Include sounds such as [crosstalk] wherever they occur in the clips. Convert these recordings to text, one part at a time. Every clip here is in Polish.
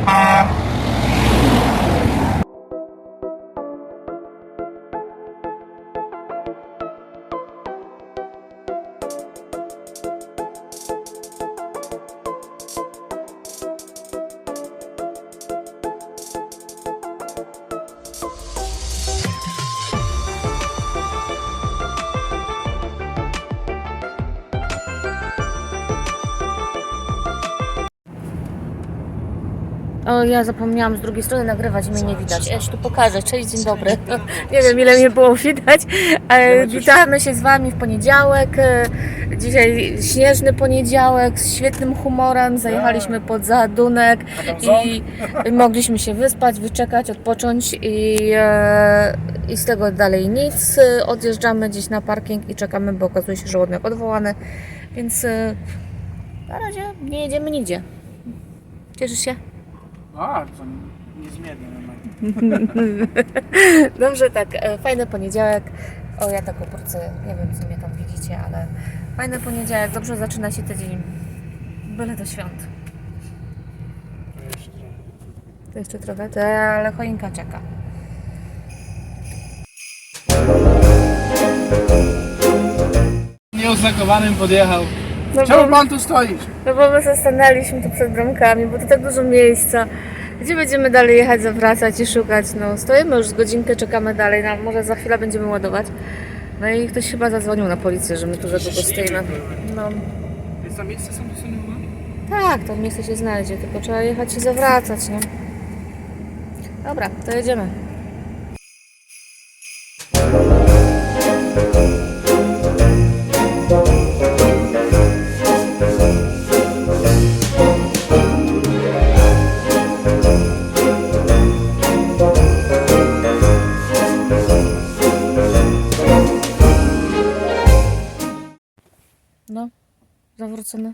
Bye. Ja zapomniałam z drugiej strony nagrywać, mnie nie widać. Ja ci tu pokażę. Cześć, dzień dobry. [laughs] Nie wiem, ile mnie było widać. Witamy się z Wami w poniedziałek. E, Dzisiaj śnieżny poniedziałek z świetnym humorem. Zajechaliśmy pod zadunek i [laughs] mogliśmy się wyspać, wyczekać, odpocząć i, e, i z tego dalej nic. E, Odjeżdżamy gdzieś na parking i czekamy, bo okazuje się, że ładunek odwołany. Więc na razie nie jedziemy nigdzie. Cieszysz się? To niezmiernie normalnie. [laughs] Dobrze, tak, e, fajny poniedziałek. O, ja tak oporcy, nie wiem, co mnie tam widzicie, ale fajny poniedziałek, dobrze zaczyna się tydzień. Byle do świąt. To jeszcze trochę, to, ale choinka czeka. Nieoznakowanym podjechał. No Czemu bo, pan tu stoisz? no bo my zastanęliśmy tu przed bramkami, bo to tak dużo miejsca. Gdzie będziemy dalej jechać, zawracać i szukać? No, stoimy już z godzinkę, czekamy dalej, no, może za chwilę będziemy ładować. No i ktoś chyba zadzwonił na policję, że my tu za długo stoimy. No, Jest tam miejsce są tu Tak, to miejsce się znajdzie, tylko trzeba jechać i zawracać, nie? Dobra, to jedziemy.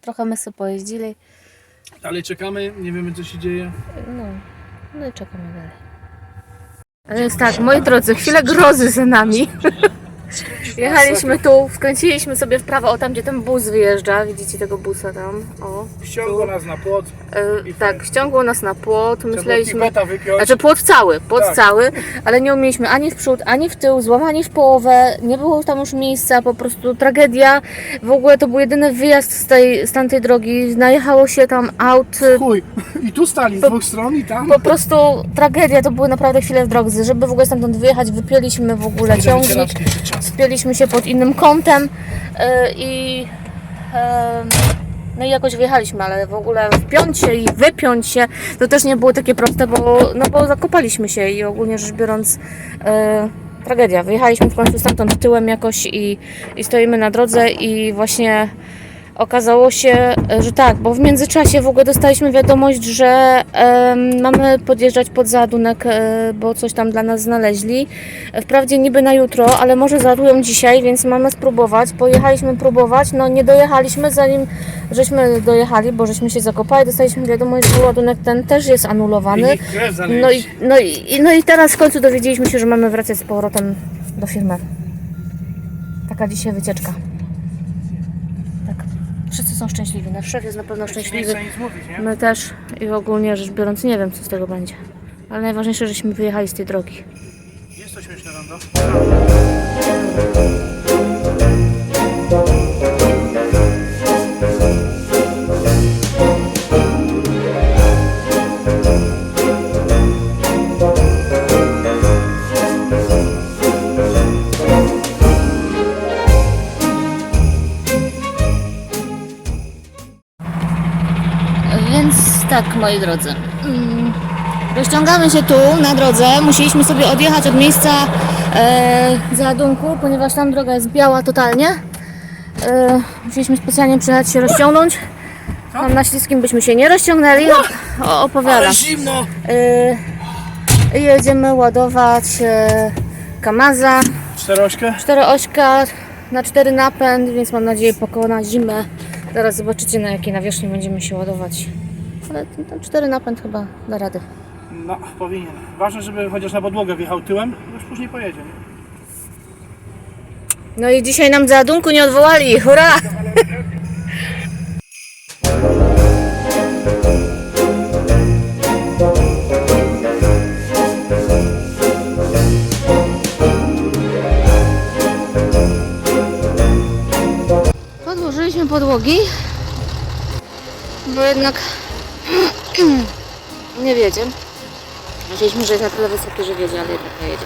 Trochę my sobie pojeździli. Dalej czekamy, nie wiemy co się dzieje. No, no i czekamy dalej. Ale jest tak, moi drodzy, chwilę grozy za nami. Jechaliśmy tu, skręciliśmy sobie w prawo, o tam gdzie ten bus wyjeżdża, widzicie tego busa tam, o. Ściągło nas na płot. E, tak, ściągło nas na płot, myśleliśmy... pipeta wypiąć. Znaczy płot cały, płot Tak. cały, ale nie umieliśmy ani w przód, ani w tył, złamani w połowę, nie było tam już miejsca, po prostu tragedia. W ogóle to był jedyny wyjazd z tej, z tamtej drogi, najechało się tam aut, Chuj. I tu stali z dwóch stron i tam. po prostu tragedia, to były naprawdę chwile w drodze. Żeby w ogóle stamtąd wyjechać, wypięliśmy w ogóle ciągnik. Spięliśmy się pod innym kątem yy, i no i jakoś wyjechaliśmy, ale w ogóle wpiąć się i wypiąć się to też nie było takie proste, bo, no bo zakopaliśmy się i ogólnie rzecz biorąc e, tragedia. Wyjechaliśmy w końcu stamtąd tyłem jakoś i, i stoimy na drodze i właśnie okazało się, że tak, bo w międzyczasie w ogóle dostaliśmy wiadomość, że mamy podjeżdżać pod załadunek, e, bo coś tam dla nas znaleźli. Wprawdzie niby na jutro, ale może załadują dzisiaj, więc mamy spróbować. Pojechaliśmy próbować, no nie dojechaliśmy zanim żeśmy dojechali, bo żeśmy się zakopali, dostaliśmy wiadomość, że ładunek ten też jest anulowany. No i, no, i, no i teraz w końcu dowiedzieliśmy się, że mamy wracać z powrotem do firmy. Taka dzisiaj wycieczka. Tak. Są szczęśliwi. Nasz szef jest na pewno Nie szczęśliwy. My też i ogólnie rzecz biorąc nie wiem co z tego będzie. Ale najważniejsze, żeśmy wyjechali z tej drogi. Jest to śmieszne rondo. Tak, moi drodzy. mm, Rozciągamy się tu na drodze. Musieliśmy sobie odjechać od miejsca e, załadunku, ponieważ tam droga jest biała totalnie. E, musieliśmy specjalnie przyjechać się rozciągnąć. Tam na śliskim byśmy się nie rozciągnęli. O, opowiadam. Ale zimno! E, jedziemy ładować e, Kamaza. Czterośkę? Czteroośka na cztery napęd, więc mam nadzieję pokona zimę. Zaraz zobaczycie na jakiej nawierzchni będziemy się ładować ale tam cztery napęd chyba da rady. No, powinien. Ważne, żeby chociaż na podłogę wjechał tyłem, już później pojedzie. Nie? No i dzisiaj nam załadunku nie odwołali, hurra! Podłożyliśmy podłogi, bo jednak nie wiedzie. Myśleliśmy, że jest na tyle wysoki, że wiedzie, ale jednak nie jedzie.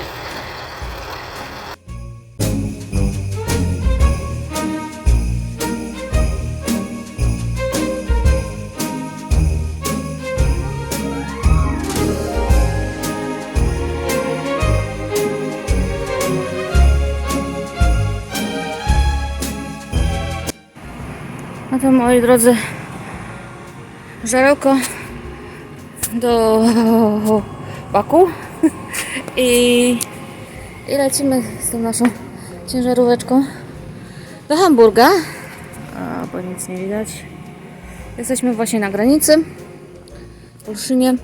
No to moi drodzy, żarełko do baku i, i lecimy z tą naszą ciężaróweczką do Hamburga. A, bo nic nie widać. Jesteśmy właśnie na granicy w Olszynie.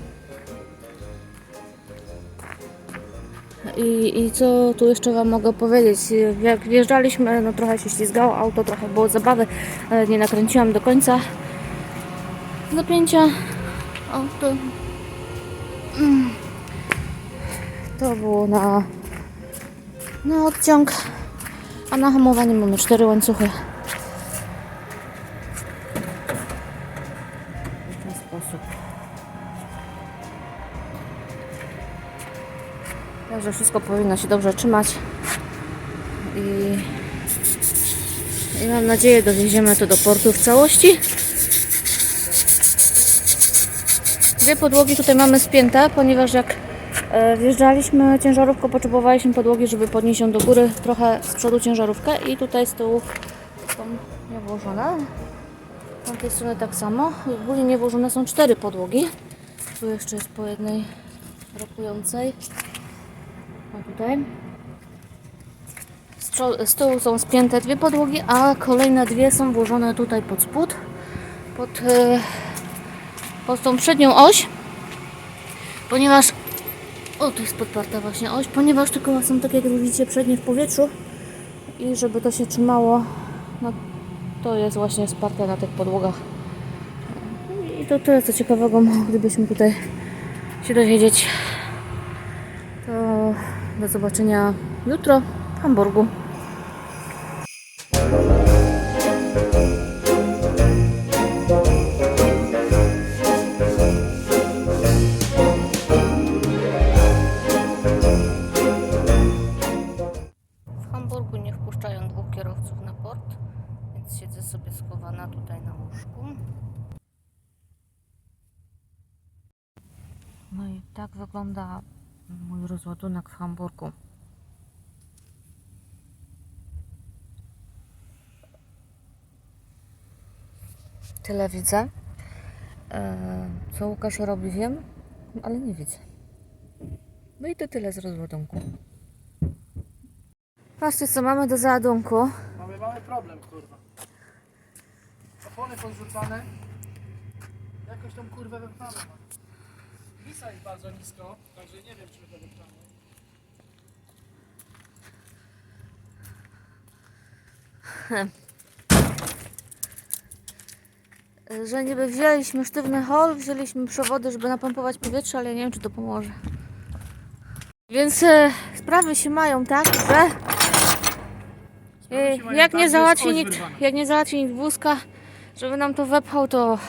I, I co tu jeszcze Wam mogę powiedzieć? Jak wjeżdżaliśmy, no trochę się ślizgało auto, trochę było zabawy, ale nie nakręciłam do końca zapięcia. O. to było na, na odciąg, a na hamowanie mamy cztery łańcuchy. W ten sposób. Także wszystko powinno się dobrze trzymać. I, I mam nadzieję dowieziemy to do portu w całości. Dwie podłogi tutaj mamy spięte, ponieważ jak e, wjeżdżaliśmy ciężarówką, potrzebowaliśmy podłogi, żeby podnieść ją do góry trochę z przodu ciężarówkę i tutaj z tyłu są niewłożone. Z tamtej strony tak samo. Ogólnie niewłożone są cztery podłogi. Tu jeszcze jest po jednej rokującej. O tutaj. Z tyłu są spięte dwie podłogi, a kolejne dwie są włożone tutaj pod spód. Pod, e, pod tą przednią oś. Ponieważ. O, tu jest podparta właśnie oś. Ponieważ te koła są tak jak widzicie przednie w powietrzu. I żeby to się trzymało, no to jest właśnie wsparte na tych podłogach. I to tyle co ciekawego moglibyśmy tutaj się dowiedzieć. To do zobaczenia jutro w Hamburgu. Rozładunek w Hamburgu. Tyle widzę. E, Co Łukasz robi, wiem, ale nie widzę. No i to tyle z rozładunku. Patrzcie, co mamy do załadunku. Mamy mały problem, kurwa. Opony podrzucane. Jakoś tą kurwę wypchamy. Wisa jest bardzo nisko, także nie wiem, czy to wypchamy. Że niby wzięliśmy sztywny hol, wzięliśmy przewody, żeby napompować powietrze, ale ja nie wiem, czy to pomoże. Więc e, sprawy się mają tak, że e, jak, tak, nie załatwi nikt, jak nie załatwi nikt wózka, żeby nam to wepchał, to,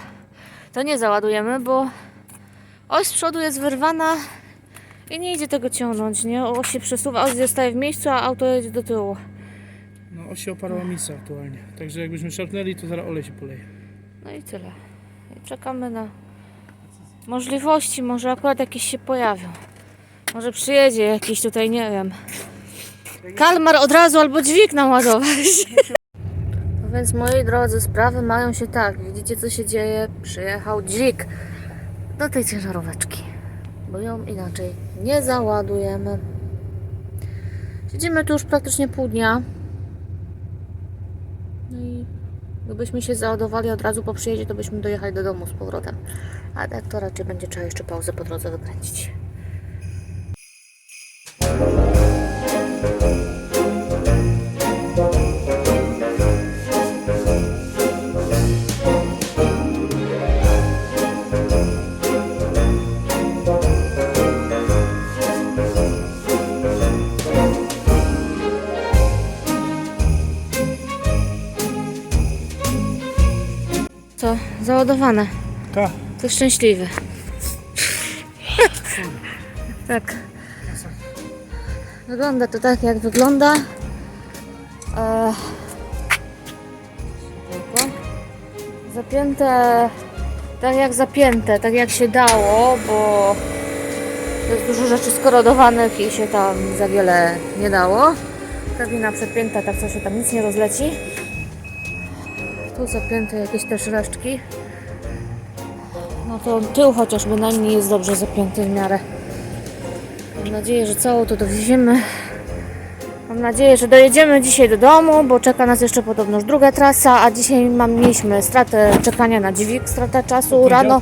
to nie załadujemy, bo oś z przodu jest wyrwana i nie idzie tego ciągnąć, nie? Oś się przesuwa, oś zostaje w miejscu, a auto jedzie do tyłu. No, oś się oparła misa aktualnie. Także jakbyśmy szarpnęli, to zaraz olej się poleje. No i tyle. I czekamy na możliwości. Może akurat jakieś się pojawią. Może przyjedzie jakiś tutaj, nie wiem. Kalmar od razu albo dźwig naładować. [laughs] No więc moi drodzy, sprawy mają się tak. Widzicie co się dzieje? Przyjechał dźwig do tej ciężaróweczki. Bo ją inaczej nie załadujemy. Siedzimy tu już praktycznie pół dnia. No i Gdybyśmy się załadowali od razu po przyjeździe, to byśmy dojechali do domu z powrotem. A tak to raczej będzie trzeba jeszcze pauzę po drodze wykręcić. Załadowane. Tak. To szczęśliwy. tak. Wygląda to tak, jak wygląda. E... tylko. Zapięte tak jak zapięte, tak jak się dało, bo jest dużo rzeczy skorodowanych i się tam za wiele nie dało. Kabina przepięta, tak co się tam nic nie rozleci. Tu zapięte jakieś też resztki. To tył chociaż bynajmniej jest dobrze zapięty w miarę. Mam nadzieję, że całą to dowieziemy. Mam nadzieję, że dojedziemy dzisiaj do domu, bo czeka nas jeszcze podobnoż druga trasa, a dzisiaj mam, mieliśmy stratę czekania na dźwig, stratę czasu. Rano,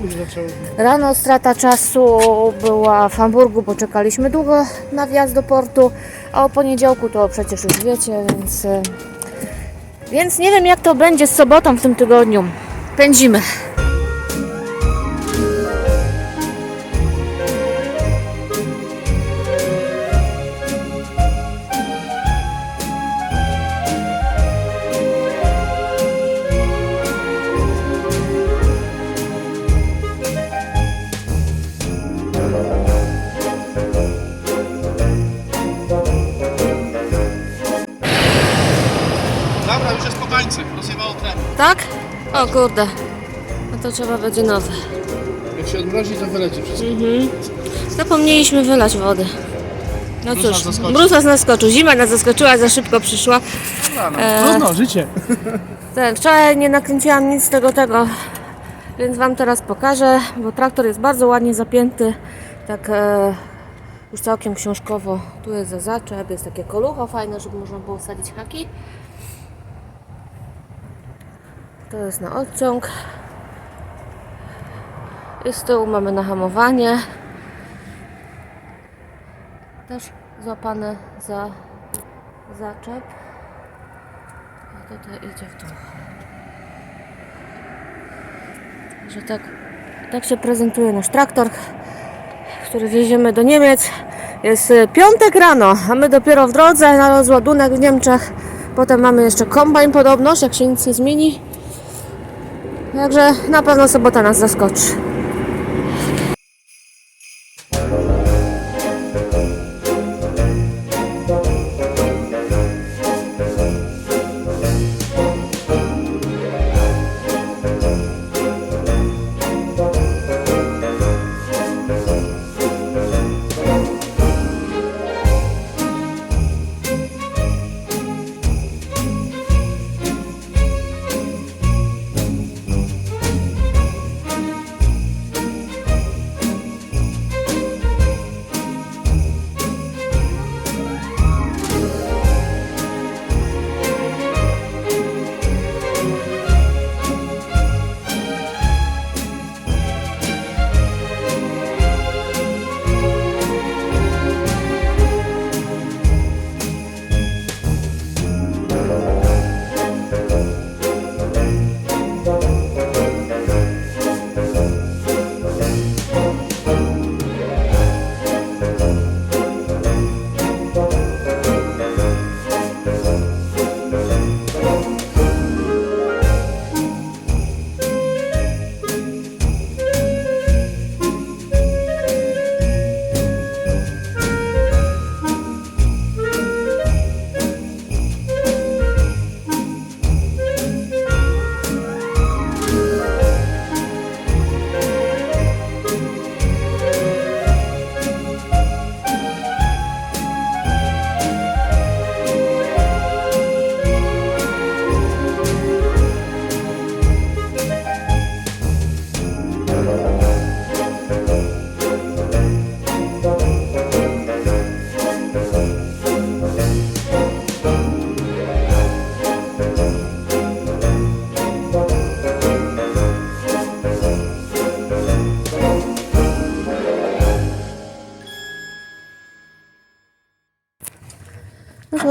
rano strata czasu była w Hamburgu, bo czekaliśmy długo na wjazd do portu, a o poniedziałku to przecież już wiecie, więc, e, więc nie wiem jak to będzie z sobotą w tym tygodniu. Pędzimy. Dobra, już jest po tańcu. Rozjebało tlen. Tak? O kurde. No to trzeba będzie nowe. Jak się odmrozi, to wyleci wszystko. Zapomnieliśmy wylać wody. No Mróz nas cóż, zaskoczył. mróz nas zaskoczył. Zima nas zaskoczyła, za szybko przyszła. Rano. E. Trudno, życie. Tak, wczoraj nie nakręciłam nic z tego tego, więc Wam teraz pokażę, bo traktor jest bardzo ładnie zapięty, tak e, już całkiem książkowo. Tu jest za zaczep, jest takie kolucho fajne, żeby można było sadzić haki. To jest na odciąg. I z tyłu mamy na hamowanie. Też złapane za zaczep. I tutaj idzie w dół. Że tak, tak się prezentuje nasz traktor, który wieziemy do Niemiec. Jest e, piątek rano, a my dopiero w drodze na rozładunek w Niemczech. Potem mamy jeszcze kombajn podobność, jak się nic nie zmieni. Także na pewno sobota nas zaskoczy.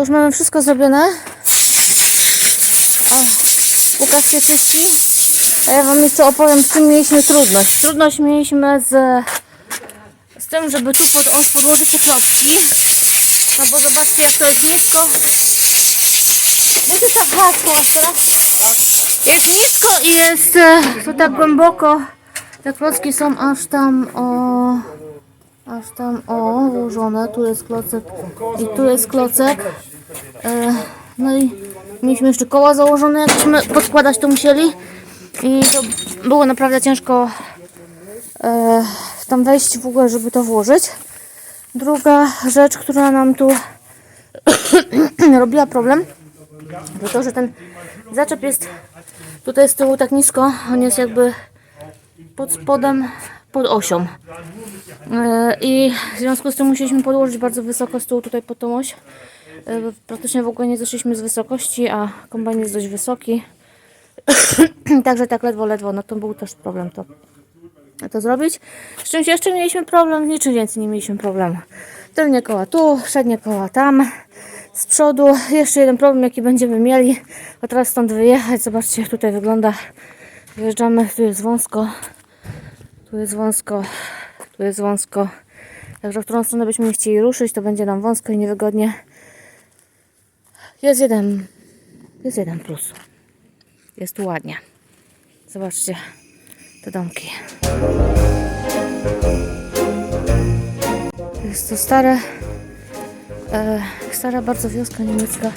Już mamy wszystko zrobione. O, Łukasz się czyści. A ja Wam jeszcze opowiem, z czym mieliśmy trudność. Trudność mieliśmy z, z tym, żeby tu pod oś podłożyć te klocki. No bo zobaczcie, jak to jest nisko. Będzie tak hasło. Jest nisko i jest e, to tak głęboko. Te klocki są aż tam o... Aż tam o, ułożone. Tu jest klocek i tu jest klocek. No i mieliśmy jeszcze koła założone, jakbyśmy podkładać to musieli. I to było naprawdę ciężko e, tam wejść w ogóle, żeby to włożyć. Druga rzecz, która nam tu [coughs] robiła problem, to to, że ten zaczep jest tutaj z tyłu tak nisko, on jest jakby pod spodem, pod osią. E, I w związku z tym musieliśmy podłożyć bardzo wysoko z tyłu tutaj pod tą oś. E, Praktycznie w ogóle nie zeszliśmy z wysokości, a kombajn jest dość wysoki. [clears throat] Także tak ledwo, ledwo, no to był też problem to, to zrobić. Z czymś jeszcze mieliśmy problem, niczym więcej nie mieliśmy problemu. Tylnie koła tu, przednie koła tam, z przodu. Jeszcze jeden problem jaki będziemy mieli, to teraz stąd wyjechać. Zobaczcie jak tutaj wygląda. Wyjeżdżamy, tu jest wąsko, tu jest wąsko, tu jest wąsko. Także w którą stronę byśmy chcieli ruszyć, to będzie nam wąsko i niewygodnie. Jest jeden, jest jeden plus. Jest tu ładnie. Zobaczcie te domki. Jest to stare, e, stara bardzo wioska niemiecka.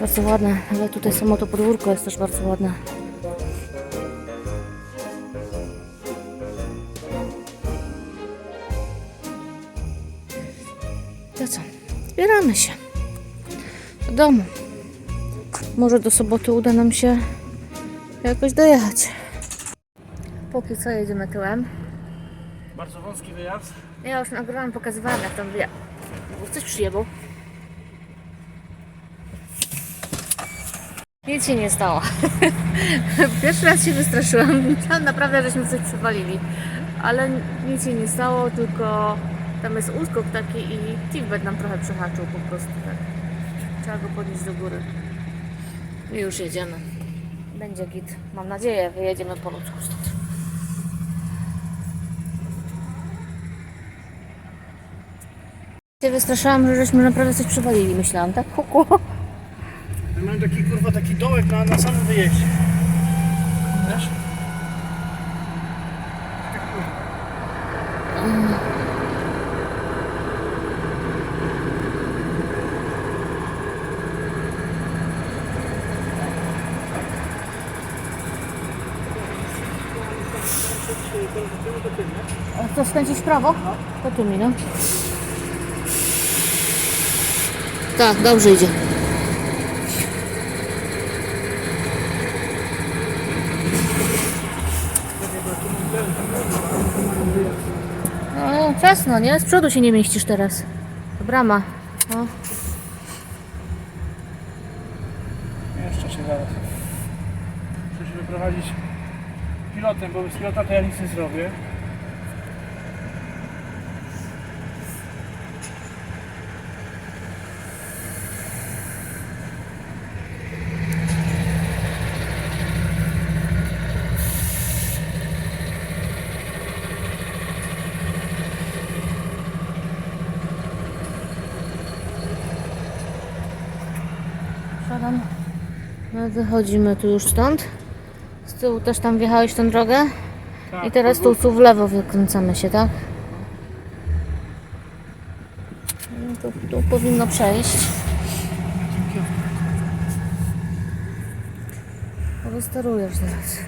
Bardzo ładna, ale tutaj samo to podwórko jest też bardzo ładne. To co? Zbieramy się domu. Może do soboty uda nam się jakoś dojechać. Póki co jedziemy tyłem. Bardzo wąski wyjazd. Ja już nagrałam, pokazywałam jak tam wyjechał. Coś przyjebał. Nic się nie stało. [laughs] Pierwszy raz się wystraszyłam. Myślałam naprawdę, żeśmy coś przewalili. Ale nic się nie stało, tylko tam jest uskok taki i Timbet nam trochę przehaczył po prostu tak. Trzeba go podnieść do góry. I już jedziemy. Będzie git. Mam nadzieję, wyjedziemy po ludzku stąd. Się wystraszyłam, że żeśmy naprawdę coś przewalili, myślałam, tak? Kuku. Ja Mam taki kurwa taki dołek na, na samym wyjeździe. Co, skręcić w prawo? To tu mi, no. Tak, dobrze idzie. No, ciasno, nie? Z przodu się nie mieścisz teraz. To brama. No. Jeszcze się zaraz. Muszę się wyprowadzić pilotem, bo bez pilota to ja nic nie zrobię. Przodem. No, wychodzimy tu już stąd. Z tyłu też tam wjechałeś tą drogę. Tak, I teraz tu, tu w lewo wykręcamy się, tak? No, tu, tu powinno przejść. Wysterujesz zaraz.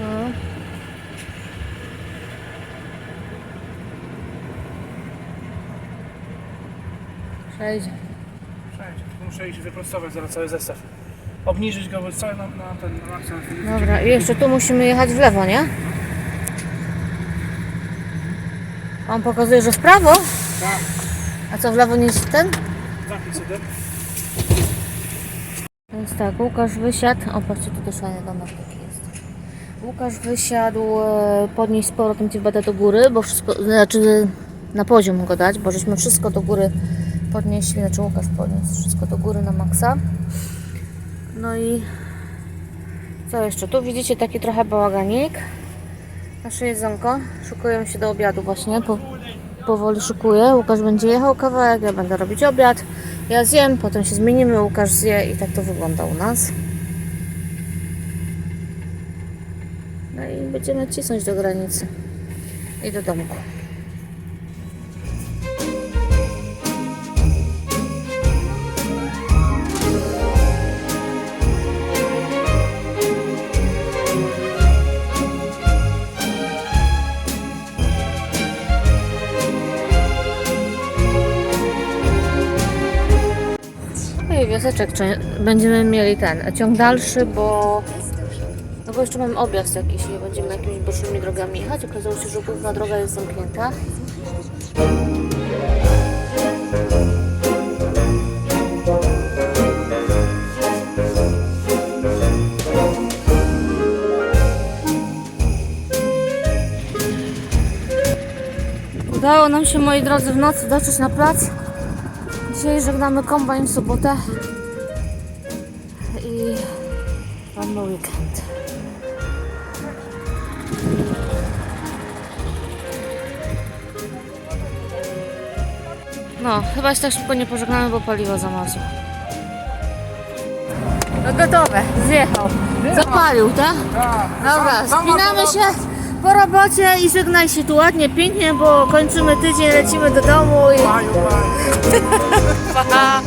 No. Przejdzie. Muszę iść wyprostować zaraz cały zestaw. Obniżyć go bo cały na, na ten na maksimum. Dobra, i jeszcze tu musimy jechać w lewo, nie? On pokazuje, że w prawo? Tak, A co w lewo nie jest ten? zamknij sobie. Więc tak, Łukasz wysiadł. O, patrzcie, tu też fajny domek taki jest. Łukasz wysiadł, e, podnieść z powrotem ci będę do góry, bo wszystko, znaczy na poziom go dać, bo żeśmy wszystko do góry podnieśli, znaczy Łukasz podniósł wszystko do góry na maksa. No i co jeszcze? Tu widzicie taki trochę bałaganik. Nasze jedzonko. Szykuję się do obiadu właśnie. Po, powoli szykuję. Łukasz będzie jechał kawałek, ja będę robić obiad. Ja zjem, potem się zmienimy, Łukasz zje i tak to wygląda u nas. No i będziemy cisnąć do granicy. I do domku. Będziemy mieli ten ciąg dalszy, bo no bo jeszcze mamy objazd jakiś i będziemy jakimiś bocznymi drogami jechać. Okazało się, że główna droga jest zamknięta. Udało nam się, moi drodzy, w nocy dotrzeć na plac. Dzisiaj żegnamy kombajn w sobotę mamy weekend. No, chyba się tak szybko nie pożegnamy, bo paliwo zamarzło. No gotowe, zjechał. Zapalił, tak? Tak. Dobra, spinamy się po robocie i żegnaj się tu ładnie, pięknie, bo kończymy tydzień, lecimy do domu i... Pa!